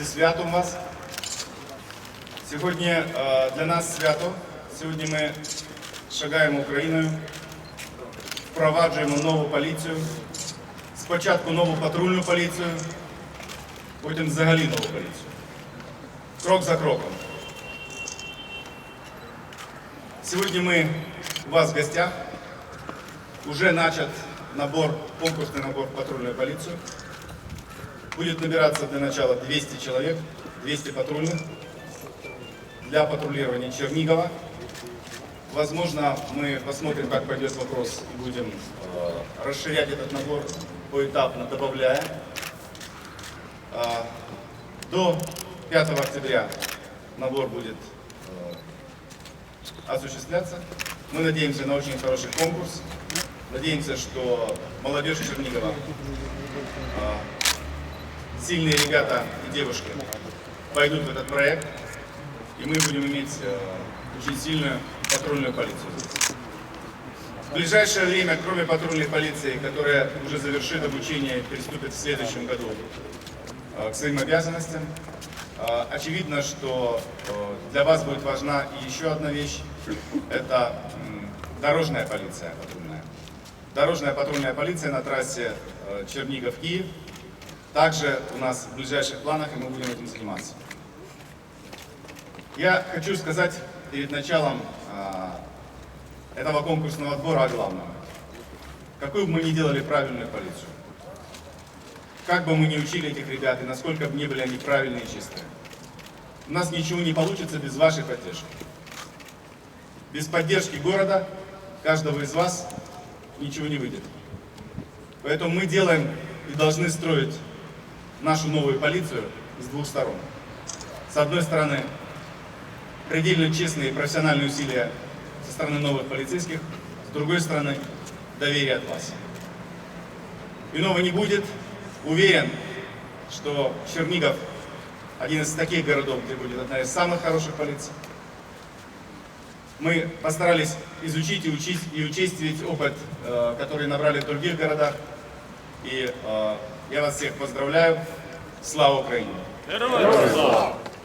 зі святом вас. Сьогодні е, для нас свято. Сьогодні ми шагаємо Україною, впроваджуємо нову поліцію. Спочатку нову патрульну поліцію, потім взагалі нову поліцію. Крок за кроком. Сегодня мы у вас в гостях. Уже начат набор, конкурсный набор в патрульную полицию. Будет набираться для начала 200 человек, 200 патрульных для патрулирования Чернигова. Возможно, мы посмотрим, как пойдет вопрос и будем э, расширять этот набор поэтапно, добавляя. А, до 5 октября набор будет э, осуществляться. Мы надеемся на очень хороший конкурс. Надеемся, что молодежь Чернигова, а, сильные ребята и девушки пойдут в этот проект, и мы будем иметь э, очень сильную патрульную полицию. В ближайшее время, кроме патрульной полиции, которая уже завершит обучение и приступит в следующем году э, к своим обязанностям, э, очевидно, что для вас будет важна еще одна вещь. Это дорожная полиция патрульная. Дорожная патрульная полиция на трассе Чернигов-Киев. Также у нас в ближайших планах, и мы будем этим заниматься. Я хочу сказать перед началом а, этого конкурсного отбора о главном. Какую бы мы ни делали правильную полицию, как бы мы ни учили этих ребят, и насколько бы ни были они правильные и чистые, у нас ничего не получится без вашей поддержки. Без поддержки города, каждого из вас, ничего не выйдет. Поэтому мы делаем и должны строить нашу новую полицию с двух сторон. С одной стороны, предельно честные и профессиональные усилия со стороны новых полицейских, с другой стороны, доверие от вас. Иного не будет. Уверен, что Чернигов один из таких городов, где будет одна из самых хороших полиций. Мы постарались изучить и учить и учесть весь опыт, э, который набрали в других городах. И э, я вас всех поздравляю. Слава Украине! Героям слава!